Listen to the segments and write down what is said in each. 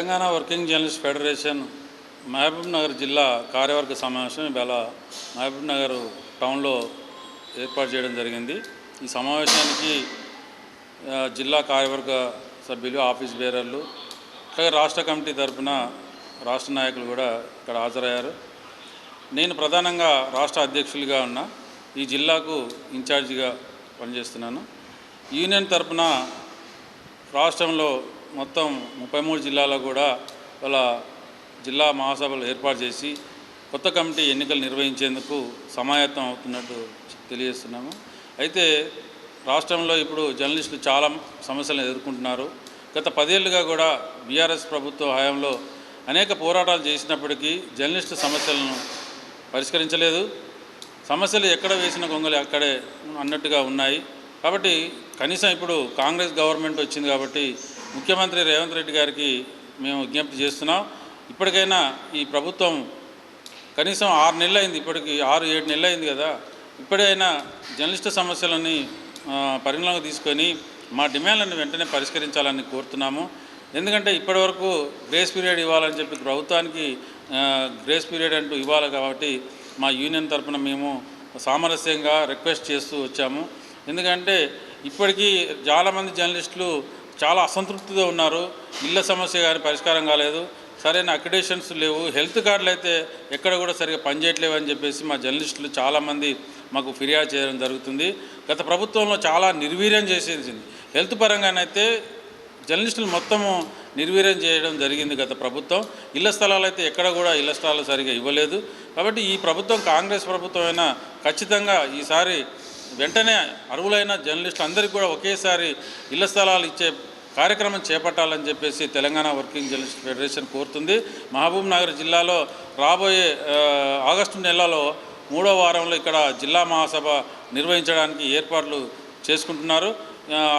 Telangana working journalist federation Mahabubnagar జిల్లా కార్యవర్గ సమావేశం ఇవాళ మహబూబ్ నగర్ టౌన్లో ఏర్పాటు చేయడం జరిగింది. ఈ సమావేశానికి జిల్లా కార్యవర్గ సభ్యులు ఆఫీస్ బేరర్లు అలాగే రాష్ట్ర కమిటీ తరఫున రాష్ట్ర నాయకులు కూడా ఇక్కడ హాజరయ్యారు. నేను ప్రధానంగా రాష్ట్ర అధ్యక్షులుగా ఉన్న ఈ జిల్లాకు ఇన్ఛార్జిగా పనిచేస్తున్నాను. యూనియన్ తరఫున రాష్ట్రంలో మొత్తం ముప్పై మూడు జిల్లాలో కూడా వాళ్ళ జిల్లా మహాసభలు ఏర్పాటు చేసి కొత్త కమిటీ ఎన్నికలు నిర్వహించేందుకు సమాయత్తం అవుతున్నట్టు తెలియజేస్తున్నాము. అయితే రాష్ట్రంలో ఇప్పుడు జర్నలిస్టులు చాలా సమస్యలను ఎదుర్కొంటున్నారు. గత పదేళ్ళుగా కూడా బీఆర్ఎస్ ప్రభుత్వ హయాంలో అనేక పోరాటాలు చేసినప్పటికీ జర్నలిస్టు సమస్యలను పరిష్కరించలేదు. సమస్యలు ఎక్కడ వేసిన గొంగలి అక్కడే అన్నట్టుగా ఉన్నాయి. కాబట్టి కనీసం ఇప్పుడు కాంగ్రెస్ గవర్నమెంట్ వచ్చింది కాబట్టి ముఖ్యమంత్రి రేవంత్ రెడ్డి గారికి మేము విజ్ఞప్తి చేస్తున్నాం. ఇప్పటికైనా ఈ ప్రభుత్వం కనీసం ఆరు నెలలు అయింది ఇప్పటికి ఆరు ఏడు నెలలు అయింది కదా. ఇప్పుడైనా జర్నలిస్టు సమస్యలని పరిగణలోకి తీసుకొని మా డిమాండ్లను వెంటనే పరిష్కరించాలని కోరుతున్నాము. ఎందుకంటే ఇప్పటివరకు గ్రేస్ పీరియడ్ ఇవ్వాలని చెప్పి ప్రభుత్వానికి గ్రేస్ పీరియడ్ అంటూ ఇవ్వాలి కాబట్టి మా యూనియన్ తరఫున మేము సామరస్యంగా రిక్వెస్ట్ చేస్తూ వచ్చాము. ఎందుకంటే ఇప్పటికీ చాలామంది జర్నలిస్టులు చాలా అసంతృప్తితో ఉన్నారు. ఇళ్ళ సమస్య కానీ పరిష్కారం కాలేదు. సరైన అక్రిడేషన్స్ లేవు. హెల్త్ కార్డులు అయితే ఎక్కడ కూడా సరిగా పనిచేయట్లేవు అని చెప్పేసి మా జర్నలిస్టులు చాలామంది మాకు ఫిర్యాదు చేయడం జరుగుతుంది. గత ప్రభుత్వంలో చాలా నిర్వీర్యం చేసేసింది. హెల్త్ పరంగానైతే జర్నలిస్టులు మొత్తము నిర్వీర్యం చేయడం జరిగింది గత ప్రభుత్వం. ఇళ్ళ స్థలాలు అయితే ఎక్కడ కూడా ఇళ్ళ స్థలాలు సరిగా ఇవ్వలేదు. కాబట్టి ఈ ప్రభుత్వం కాంగ్రెస్ ప్రభుత్వం అయినా ఖచ్చితంగా ఈసారి వెంటనే అర్హులైన జర్నలిస్టులు అందరికీ కూడా ఒకేసారి ఇళ్ళ స్థలాలు ఇచ్చే కార్యక్రమం చేపట్టాలని చెప్పేసి తెలంగాణ వర్కింగ్ జర్నలిస్ట్ ఫెడరేషన్ కోరుతుంది. మహబూబ్ నగర్ జిల్లాలో రాబోయే ఆగస్టు నెలలో మూడో వారంలో ఇక్కడ జిల్లా మహాసభ నిర్వహించడానికి ఏర్పాట్లు చేసుకుంటున్నారు.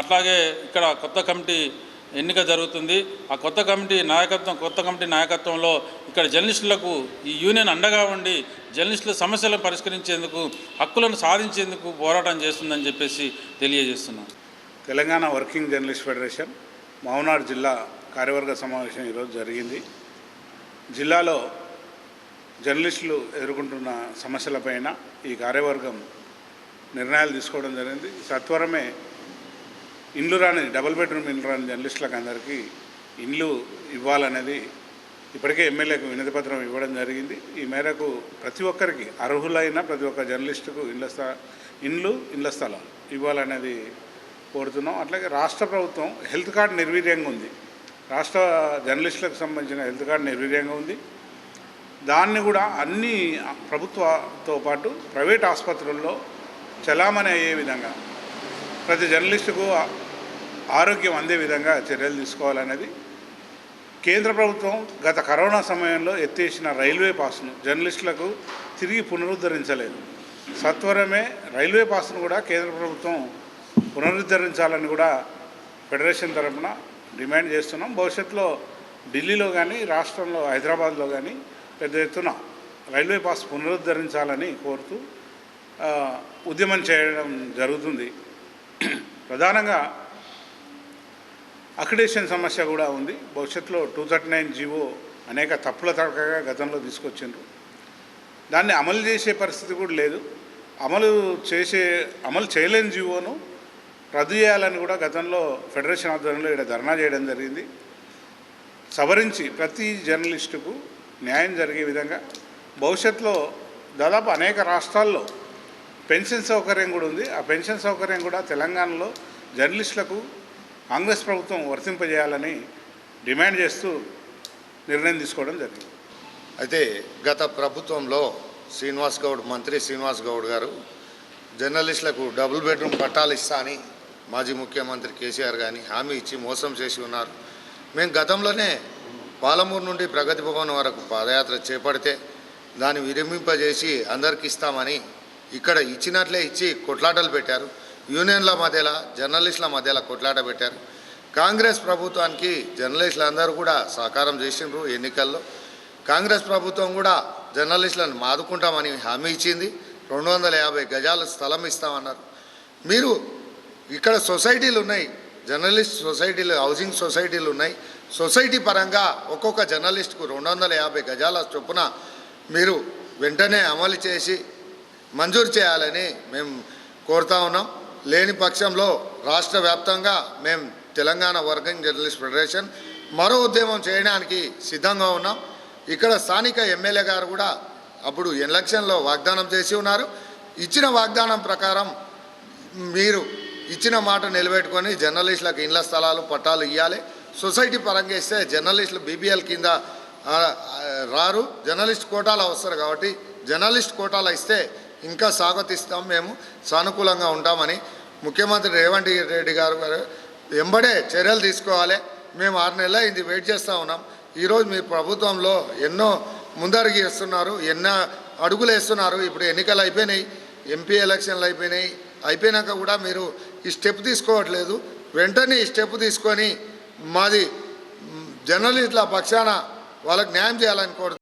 అట్లాగే ఇక్కడ కొత్త కమిటీ ఎన్నిక జరుగుతుంది. ఆ కొత్త కమిటీ నాయకత్వం కొత్త కమిటీ నాయకత్వంలో ఇక్కడ జర్నలిస్టులకు ఈ యూనియన్ అండగా ఉండి జర్నలిస్టుల సమస్యలను పరిష్కరించేందుకు హక్కులను సాధించేందుకు పోరాటం చేస్తుందని చెప్పేసి తెలియజేస్తున్నాను తెలంగాణ వర్కింగ్ జర్నలిస్ట్ ఫెడరేషన్ మౌనాడు జిల్లా కార్యవర్గ సమావేశం ఈరోజు జరిగింది. జిల్లాలో జర్నలిస్టులు ఎదుర్కొంటున్న సమస్యలపైన ఈ కార్యవర్గం నిర్ణయాలు తీసుకోవడం జరిగింది. సత్వరమే ఇండ్లు రాని డబుల్ బెడ్రూమ్ ఇండ్లు రాని జర్నలిస్టులకు అందరికీ ఇండ్లు ఇవ్వాలనేది ఇప్పటికే ఎమ్మెల్యేకు వినతి పత్రం ఇవ్వడం జరిగింది. ఈ మేరకు ప్రతి ఒక్కరికి అర్హులైన ప్రతి ఒక్క జర్నలిస్టుకు ఇండ్ల స్థ ఇండ్లు ఇండ్ల స్థలాలు ఇవ్వాలనేది కోరుతున్నాం. అట్లాగే రాష్ట్ర ప్రభుత్వం హెల్త్ కార్డు నిర్వీర్యంగా ఉంది. రాష్ట్ర జర్నలిస్టులకు సంబంధించిన హెల్త్ కార్డు నిర్వీర్యంగా ఉంది. దాన్ని కూడా అన్ని ప్రభుత్వతో పాటు ప్రైవేట్ ఆసుపత్రుల్లో చలామణి అయ్యే విధంగా ప్రతి జర్నలిస్టుకు ఆరోగ్యం అందే విధంగా చర్యలు తీసుకోవాలనేది కేంద్ర ప్రభుత్వం గత కరోనా సమయంలో ఎత్తేసిన రైల్వే పాస్ను జర్నలిస్టులకు తిరిగి పునరుద్ధరించలేదు. సత్వరమే రైల్వే పాస్ను కూడా కేంద్ర ప్రభుత్వం పునరుద్ధరించాలని కూడా ఫెడరేషన్ తరఫున డిమాండ్ చేస్తున్నాం. భవిష్యత్తులో ఢిల్లీలో కానీ రాష్ట్రంలో హైదరాబాద్లో కానీ పెద్ద ఎత్తున రైల్వే పాస్ పునరుద్ధరించాలని కోరుతూ ఉద్యమం చేయడం జరుగుతుంది. ప్రధానంగా అక్రిడేషన్ సమస్య కూడా ఉంది. భవిష్యత్తులో టూ థర్టీ నైన్ జీవో అనేక తప్పుల తడకగా గతంలో తీసుకొచ్చిండ్రు. దాన్ని అమలు చేసే పరిస్థితి కూడా లేదు. అమలు చేసే అమలు చేయలేని జీవోను రద్దు చేయాలని కూడా గతంలో ఫెడరేషన్ ఆధ్వర్యంలో ఇక్కడ ధర్నా చేయడం జరిగింది. సవరించి ప్రతి జర్నలిస్టుకు న్యాయం జరిగే విధంగా భవిష్యత్తులో దాదాపు అనేక రాష్ట్రాల్లో పెన్షన్ సౌకర్యం కూడా ఉంది. ఆ పెన్షన్ సౌకర్యం కూడా తెలంగాణలో జర్నలిస్టులకు కాంగ్రెస్ ప్రభుత్వం వర్తింపజేయాలని డిమాండ్ చేస్తూ నిర్ణయం తీసుకోవడం జరిగింది. అయితే గత ప్రభుత్వంలో శ్రీనివాస్ గౌడ్ మంత్రి శ్రీనివాస్ గౌడ్ గారు జర్నలిస్టులకు డబుల్ బెడ్రూమ్ పట్టాలు ఇస్తా అని మాజీ ముఖ్యమంత్రి కేసీఆర్ కానీ హామీ ఇచ్చి మోసం చేసి ఉన్నారు. మేము గతంలోనే పాలమూరు నుండి ప్రగతి భవన్ వరకు పాదయాత్ర చేపడితే దాన్ని విరమింపజేసి అందరికి ఇస్తామని ఇక్కడ ఇచ్చినట్లే ఇచ్చి కొట్లాటలు పెట్టారు. యూనియన్ల మధ్యలో జర్నలిస్టుల మధ్యలో కొట్లాట పెట్టారు. కాంగ్రెస్ ప్రభుత్వానికి జర్నలిస్టులు అందరూ కూడా సహకారం చేసిండ్రు ఎన్నికల్లో. కాంగ్రెస్ ప్రభుత్వం కూడా జర్నలిస్టులను మాదుకుంటామని హామీ ఇచ్చింది. రెండు వందల యాభై గజాల స్థలం ఇస్తామన్నారు. మీరు ఇక్కడ సొసైటీలు ఉన్నాయి. జర్నలిస్ట్ సొసైటీలు హౌసింగ్ సొసైటీలు ఉన్నాయి. సొసైటీ పరంగా ఒక్కొక్క జర్నలిస్ట్కు రెండు వందల యాభై గజాల చొప్పున మీరు వెంటనే అమలు చేసి మంజూరు చేయాలని మేము కోరుతా ఉన్నాం. లేని పక్షంలో రాష్ట్ర వ్యాప్తంగా మేము తెలంగాణ వర్కింగ్ జర్నలిస్ట్ ఫెడరేషన్ మరో ఉద్యమం చేయడానికి సిద్ధంగా ఉన్నాం. ఇక్కడ స్థానిక ఎమ్మెల్యే గారు కూడా అప్పుడు ఎలక్షన్లో వాగ్దానం చేసి ఉన్నారు. ఇచ్చిన వాగ్దానం ప్రకారం మీరు ఇచ్చిన మాట నిలబెట్టుకొని జర్నలిస్టులకు ఇండ్ల స్థలాలు పట్టాలు ఇవ్వాలి సొసైటీ పరంగా ఇస్తే జర్నలిస్టులు బీబీఎల్ కింద రారు. జర్నలిస్ట్ కోటాలు అవసరం కాబట్టి జర్నలిస్ట్ కోటాలు ఇస్తే ఇంకా స్వాగతిస్తాం మేము సానుకూలంగా ఉంటామని. ముఖ్యమంత్రి రేవంత్ రెడ్డి గారు గారు వెంబడే చర్యలు తీసుకోవాలి. మేము ఆరు నెలల ఇది వెయిట్ చేస్తూ ఉన్నాం. ఈరోజు మీ ప్రభుత్వంలో ఎన్నో ముందరికి వేస్తున్నారు ఎన్నో అడుగులు వేస్తున్నారు. ఇప్పుడు ఎన్నికలు అయిపోయినాయి ఎంపీ ఎలక్షన్లు అయిపోయినాయి. అయిపోయినాక కూడా మీరు ఈ స్టెప్ తీసుకోవట్లేదు. వెంటనే ఈ స్టెప్ తీసుకొని మాది మ్, జర్నలిస్టుల పక్షాన వాళ్ళకి న్యాయం చేయాలని